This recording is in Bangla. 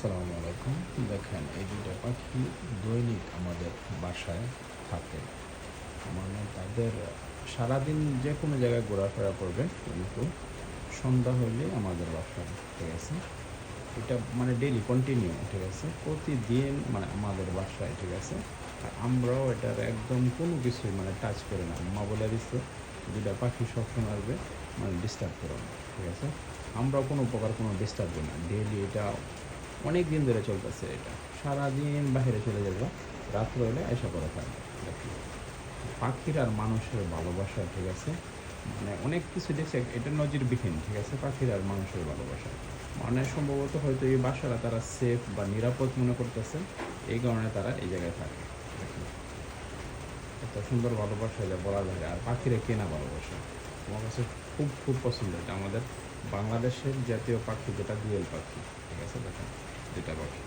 আসসালামু আলাইকুম দেখেন, এই দুইটা পাখি দৈনিক আমাদের বাসায় থাকে। মানে তাদের সারাদিন যে কোনো জায়গায় ঘোরাফেরা করবে, কিন্তু সন্ধ্যা হইলে আমাদের বাসায় ঠিক আছে এটা মানে ডেলি কন্টিনিউ ঠিক আছে প্রতিদিন মানে আমাদের বাসায় ঠিক আছে আর আমরাও এটার একদম কোনো কিছুই মানে টাচ করি না। মা বলে দিচ্ছে দুটা পাখি সবসময় আসবে মানে ডিস্টার্ব করো না। ঠিক আছে? আমরাও কোনো প্রকার কোনো ডিস্টার্ব করি না। ডেলি এটা অনেক দিন ধরে চলতেছে এটা। সারাদিন বাইরে চলে যাবে, রাত্রে হলে এসা করে থাকবে। পাখির আর মানুষের ভালোবাসা, ঠিক আছে? মানে অনেক কিছু দেখছে, এটা নজিরবিহীন, ঠিক আছে? পাখির আর মানুষের ভালোবাসা। মানে সম্ভবত হয়তো এই বাসাটা তারা সেফ বা নিরাপদ মনে করতেছে, এই কারণে তারা এই জায়গায় থাকে। এত সুন্দর ভালোবাসা যা বলা যায়, আর পাখিরা কেনা ভালোবাসা? আমার কাছে খুব খুব পছন্দ এটা। আমাদের বাংলাদেশের জাতীয় পাখি যেটা দুয়েল পাখি, ঠিক আছে? দেখেন। দুটা পাখি